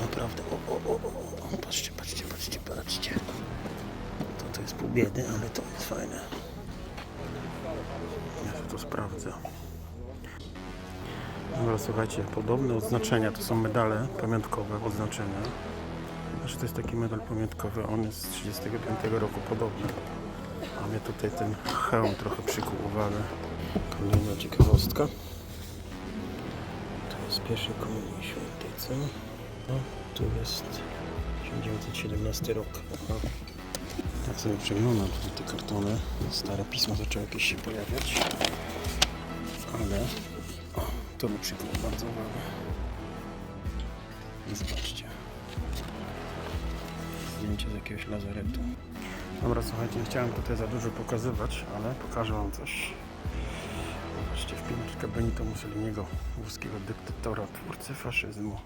naprawdę. O, o, o, o, o. Patrzcie, patrzcie, patrzcie, patrzcie. To to jest pół biedy, ale to jest fajne. Ja to sprawdzę. Dobra, słuchajcie, podobne odznaczenia to są medale pamiątkowe, odznaczenia. Znaczy to jest taki medal pamiątkowy, on jest z 1935 roku podobny. A mnie tutaj ten hełm trochę przykuł uwagę. Kolejna ciekawostka. To jest pierwszy komunii świętej, co? No, tu jest 1917 rok. Aha. Tak sobie przeglądam tutaj te kartony. Stare pisma zaczęły jakieś się pojawiać. Ale o, to mi przykuło bardzo uwagę. I zobaczcie. Zdjęcie z jakiegoś lazaretu. Dobra, słuchajcie, nie chciałem tutaj za dużo pokazywać, ale pokażę wam coś. Zobaczcie, wpineczka Benito Mussoliniego, włoskiego dyktatora, twórcy faszyzmu.